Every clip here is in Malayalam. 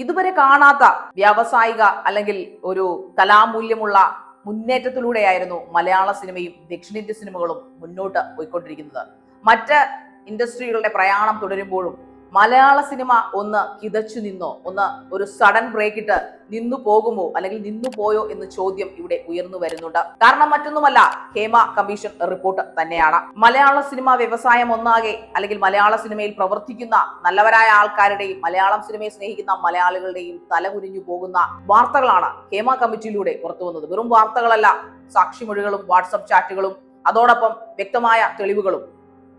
ഇതുവരെ കാണാത്ത വ്യാവസായിക അല്ലെങ്കിൽ ഒരു കലാമൂല്യമുള്ള മുന്നേറ്റത്തിലൂടെയായിരുന്നു മലയാള സിനിമയും ദക്ഷിണേന്ത്യ സിനിമകളും മുന്നോട്ട് പോയിക്കൊണ്ടിരിക്കുന്നത്. മറ്റ് ഇൻഡസ്ട്രികളുടെ പ്രയാണം തുടരുമ്പോഴും മലയാള സിനിമ ഒന്ന് കിതച്ചു നിന്നോ? ഒന്ന് ഒരു സഡൻ ബ്രേക്ക് ഇട്ട് നിന്നു പോകുമോ? അല്ലെങ്കിൽ നിന്നു പോയോ എന്ന ചോദ്യം ഇവിടെ ഉയർന്നു വരുന്നുണ്ട്. കാരണം മറ്റൊന്നുമല്ല ഹേമ കമ്മീഷൻ റിപ്പോർട്ട് തന്നെയാണ്. മലയാള സിനിമ വ്യവസായം ഒന്നാകെ അല്ലെങ്കിൽ മലയാള സിനിമയിൽ പ്രവർത്തിക്കുന്ന നല്ലവരായ ആൾക്കാരുടെയും മലയാളം സിനിമയെ സ്നേഹിക്കുന്ന മലയാളികളുടെയും തലകുരിഞ്ഞു പോകുന്ന വാർത്തകളാണ് ഹേമ കമ്മിറ്റിയിലൂടെ പുറത്തു വന്നത്. വെറും വാർത്തകളല്ല സാക്ഷിമൊഴികളും വാട്സപ്പ് ചാറ്റുകളും അതോടൊപ്പം വ്യക്തമായ തെളിവുകളും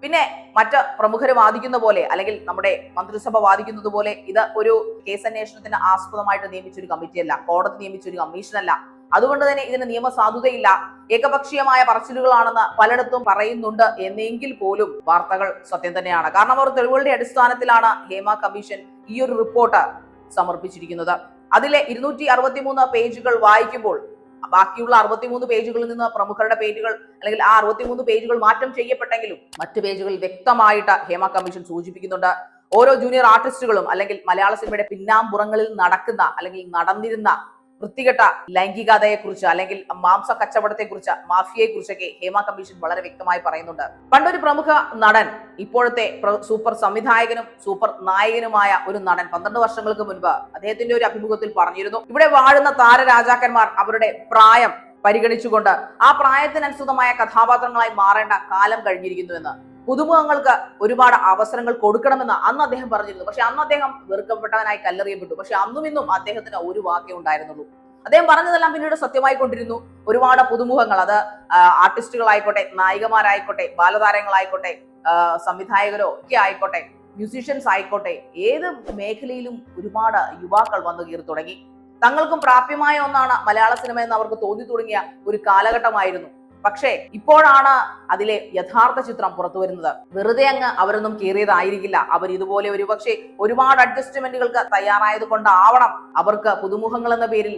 പിന്നെ മറ്റ് പ്രമുഖർ വാദിക്കുന്ന പോലെ അല്ലെങ്കിൽ നമ്മുടെ മന്ത്രിസഭ വാദിക്കുന്നത് പോലെ ഇത് ഒരു കേസ് അന്വേഷണത്തിന് ആസ്പദമായിട്ട് നിയമിച്ച ഒരു കമ്മിറ്റിയല്ല കോടതി നിയമിച്ച ഒരു കമ്മീഷൻ അല്ല അതുകൊണ്ട് തന്നെ ഇതിന് നിയമസാധുതയില്ല. ഏകപക്ഷീയമായ പറച്ചിലുകളാണെന്ന് പലയിടത്തും പറയുന്നുണ്ട് എന്നെങ്കിൽ പോലും വാർത്തകൾ സത്യം തന്നെയാണ്. കാരണം അവർ തെളിവുകളുടെ അടിസ്ഥാനത്തിലാണ് ഹേമ കമ്മീഷൻ ഈ ഒരു റിപ്പോർട്ട് സമർപ്പിച്ചിരിക്കുന്നത്. അതിലെ ഇരുന്നൂറ്റി പേജുകൾ വായിക്കുമ്പോൾ ബാക്കിയുള്ള അറുപത്തിമൂന്ന് പേജുകളിൽ നിന്ന് പ്രമുഖരുടെ പേജുകൾ അല്ലെങ്കിൽ ആ അറുപത്തിമൂന്ന് പേജുകൾ മാറ്റം ചെയ്യപ്പെട്ടെങ്കിലും മറ്റു പേജുകളിൽ വ്യക്തമായിട്ട് ഹേമ കമ്മീഷൻ സൂചിപ്പിക്കുന്നുണ്ട്. ഓരോ ജൂനിയർ ആർട്ടിസ്റ്റുകളും അല്ലെങ്കിൽ മലയാള സിനിമയുടെ പിന്നാമ്പുറങ്ങളിൽ നടക്കുന്ന അല്ലെങ്കിൽ നടന്നിരുന്ന വൃത്തികെട്ട ലൈംഗികതയെക്കുറിച്ച് അല്ലെങ്കിൽ മാംസ കച്ചവടത്തെക്കുറിച്ച് മാഫിയയെക്കുറിച്ചൊക്കെ ഹേമ കമ്മീഷൻ വളരെ വ്യക്തമായി പറയുന്നുണ്ട്. പണ്ടൊരു പ്രമുഖ നടൻ ഇപ്പോഴത്തെ സൂപ്പർ സംവിധായകനും സൂപ്പർ നായകനുമായ ഒരു നടൻ പന്ത്രണ്ട് വർഷങ്ങൾക്ക് മുൻപ് അദ്ദേഹത്തിന്റെ ഒരു അഭിമുഖത്തിൽ പറഞ്ഞിരുന്നു. ഇവിടെ വാഴുന്ന താരരാജാക്കന്മാർ അവരുടെ പ്രായം പരിഗണിച്ചുകൊണ്ട് ആ പ്രായത്തിനനുസൃതമായ കഥാപാത്രങ്ങളായി മാറേണ്ട കാലം കഴിഞ്ഞിരിക്കുന്നു എന്ന്. പുതുമുഖങ്ങൾക്ക് ഒരുപാട് അവസരങ്ങൾ കൊടുക്കണമെന്ന് അന്ന് അദ്ദേഹം പറഞ്ഞിരുന്നു. പക്ഷെ അന്ന് അദ്ദേഹം വെറുക്കപ്പെട്ടവനായി കല്ലെറിയപ്പെട്ടു. പക്ഷെ അന്നും ഇന്നും അദ്ദേഹത്തിന് ഒരു വാക്യം ഉണ്ടായിരുന്നുള്ളൂ. അദ്ദേഹം പറഞ്ഞതെല്ലാം പിന്നീട് സത്യമായി കൊണ്ടിരുന്നു. ഒരുപാട് പുതുമുഖങ്ങൾ അത് ആർട്ടിസ്റ്റുകളായിക്കോട്ടെ നായികമാരായിക്കോട്ടെ ബാലതാരങ്ങളായിക്കോട്ടെ സംവിധായകരോ ഒക്കെ ആയിക്കോട്ടെ മ്യൂസീഷ്യൻസ് ആയിക്കോട്ടെ ഏത് മേഖലയിലും ഒരുപാട് യുവാക്കൾ വന്നു കീറി തുടങ്ങി. തങ്ങൾക്കും പ്രാപ്യമായ ഒന്നാണ് മലയാള സിനിമ എന്ന് അവർക്ക് തോന്നി തുടങ്ങിയ ഒരു കാലഘട്ടമായിരുന്നു. പക്ഷേ ഇപ്പോഴാണ് അതിലെ യഥാർത്ഥ ചിത്രം പുറത്തു വരുന്നത്. വെറുതെ അങ്ങ് അവരൊന്നും കയറിയതായിരിക്കില്ല അവർ ഇതുപോലെ ഒരുപക്ഷെ ഒരുപാട് അഡ്ജസ്റ്റ്മെന്റുകൾക്ക് തയ്യാറായത് കൊണ്ടാവണം അവർക്ക് പുതുമുഖങ്ങൾ എന്ന പേരിൽ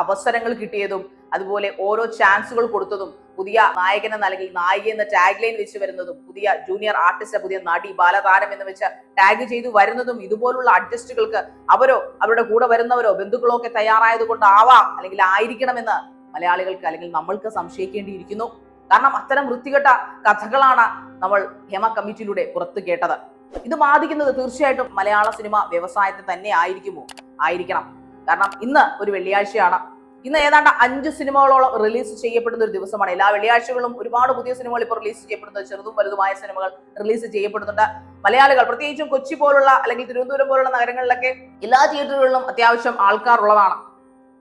അവസരങ്ങൾ കിട്ടിയതും അതുപോലെ ഓരോ ചാൻസുകൾ കൊടുത്തതും പുതിയ നായകൻ എന്ന അല്ലെങ്കിൽ നായിക എന്ന ടാഗ് ലൈൻ വെച്ച് വരുന്നതും പുതിയ ജൂനിയർ ആർട്ടിസ്റ്റ് പുതിയ നടി ബാലതാരം എന്ന് വെച്ച് ടാഗ് ചെയ്തു വരുന്നതും ഇതുപോലുള്ള അഡ്ജസ്റ്റുകൾക്ക് അവരോ അവരുടെ കൂടെ വരുന്നവരോ ബന്ധുക്കളോ ഒക്കെ തയ്യാറായത് കൊണ്ടാവാം അല്ലെങ്കിൽ ആയിരിക്കണമെന്ന് മലയാളികൾക്ക് അല്ലെങ്കിൽ നമ്മൾക്ക് സംശയിക്കേണ്ടിയിരിക്കുന്നു. കാരണം അത്തരം വൃത്തികെട്ട കഥകളാണ് നമ്മൾ ഹേമ കമ്മിറ്റിയിലൂടെ പുറത്തു കേട്ടത്. ഇത് ബാധിക്കുന്നത് തീർച്ചയായിട്ടും മലയാള സിനിമ വ്യവസായത്തെ തന്നെ ആയിരിക്കുമോ? ആയിരിക്കണം. കാരണം ഇന്ന് ഒരു വെള്ളിയാഴ്ചയാണ്. ഇന്ന് ഏതാണ്ട് അഞ്ച് സിനിമകളോളം റിലീസ് ചെയ്യപ്പെടുന്ന ഒരു ദിവസമാണ്. എല്ലാ വെള്ളിയാഴ്ചകളും ഒരുപാട് പുതിയ സിനിമകൾ ഇപ്പോൾ റിലീസ് ചെയ്യപ്പെടുന്നത് ചെറുതും വലുതുമായ സിനിമകൾ റിലീസ് ചെയ്യപ്പെടുന്നുണ്ട്. മലയാളികൾ പ്രത്യേകിച്ചും കൊച്ചി പോലുള്ള അല്ലെങ്കിൽ തിരുവനന്തപുരം പോലുള്ള നഗരങ്ങളിലൊക്കെ എല്ലാ തിയേറ്ററുകളിലും അത്യാവശ്യം ആൾക്കാർ ഉള്ളതാണ്.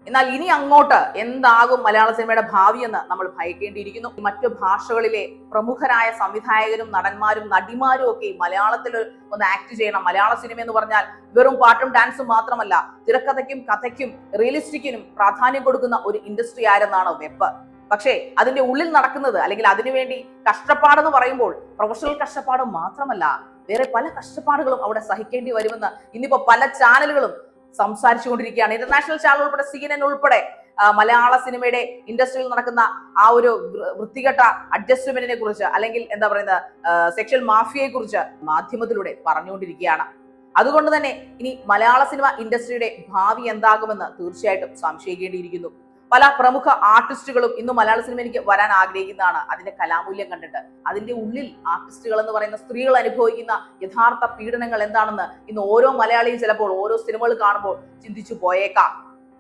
എന്നാൽ ഇനി അങ്ങോട്ട് എന്താകും മലയാള സിനിമയുടെ ഭാവി എന്ന് നമ്മൾ ഭയക്കേണ്ടിയിരിക്കുന്നു. മറ്റു ഭാഷകളിലെ പ്രമുഖരായ സംവിധായകരും നടന്മാരും നടിമാരും ഒക്കെ മലയാളത്തിൽ ഒന്ന് ആക്ട് ചെയ്യണം. മലയാള സിനിമ എന്ന് പറഞ്ഞാൽ വെറും പാട്ടും ഡാൻസും മാത്രമല്ല തിരക്കഥയ്ക്കും കഥയ്ക്കും റിയലിസ്റ്റിക്കിനും പ്രാധാന്യം കൊടുക്കുന്ന ഒരു ഇൻഡസ്ട്രി ആരെന്നാണ് വെപ്പ്. പക്ഷേ അതിന്റെ ഉള്ളിൽ നടക്കുന്നത് അല്ലെങ്കിൽ അതിനുവേണ്ടി കഷ്ടപ്പാടെന്ന് പറയുമ്പോൾ പ്രൊഫഷണൽ കഷ്ടപ്പാട് മാത്രമല്ല വേറെ പല കഷ്ടപ്പാടുകളും അവിടെ സഹിക്കേണ്ടി വരുമെന്ന് ഇന്നിപ്പോ പല ചാനലുകളും സംസാരിച്ചുകൊണ്ടിരിക്കുകയാണ്. ഇന്റർനാഷണൽ ചാനൽ ഉൾപ്പെടെ സി എൻ എൻ ഉൾപ്പെടെ മലയാള സിനിമയുടെ ഇൻഡസ്ട്രിയിൽ നടക്കുന്ന ആ ഒരു വൃത്തികെട്ട അഡ്ജസ്റ്റ്മെന്റിനെ കുറിച്ച് അല്ലെങ്കിൽ എന്താ പറയുന്നത് സെക്ഷൽ മാഫിയയെ കുറിച്ച് മാധ്യമത്തിലൂടെ പറഞ്ഞുകൊണ്ടിരിക്കുകയാണ്. അതുകൊണ്ട് തന്നെ ഇനി മലയാള സിനിമ ഇൻഡസ്ട്രിയുടെ ഭാവി എന്താകുമെന്ന് തീർച്ചയായിട്ടും സംശയിക്കേണ്ടിയിരിക്കുന്നു. പല പ്രമുഖ ആർട്ടിസ്റ്റുകളും ഇന്ന് മലയാള സിനിമയിലേക്ക് വരാൻ ആഗ്രഹിക്കുന്നതാണ്. അതിന്റെ കലാമൂല്യം കണ്ടിട്ട്. അതിന്റെ ഉള്ളിൽ ആർട്ടിസ്റ്റുകൾ എന്ന് പറയുന്ന സ്ത്രീകൾ അനുഭവിക്കുന്ന യഥാർത്ഥ പീഡനങ്ങൾ എന്താണെന്ന് ഇന്ന് ഓരോ മലയാളിയും ചിലപ്പോൾ ഓരോ സിനിമകൾ കാണുമ്പോൾ ചിന്തിച്ചു പോയേക്കാം.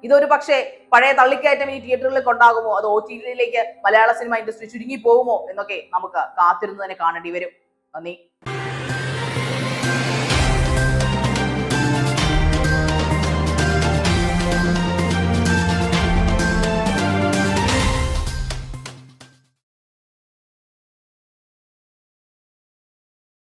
ഇതൊരു പക്ഷേ പഴയ തള്ളിക്കയറ്റം ഈ തിയേറ്ററുകളിൽ കൊണ്ടാകുമോ? അത് ഒ ടി ടിയിലേക്ക് മലയാള സിനിമ ഇൻഡസ്ട്രി ചുരുങ്ങി പോകുമോ? എന്നൊക്കെ നമുക്ക് കാത്തിരുന്ന് തന്നെ കാണേണ്ടി വരും. നന്ദി.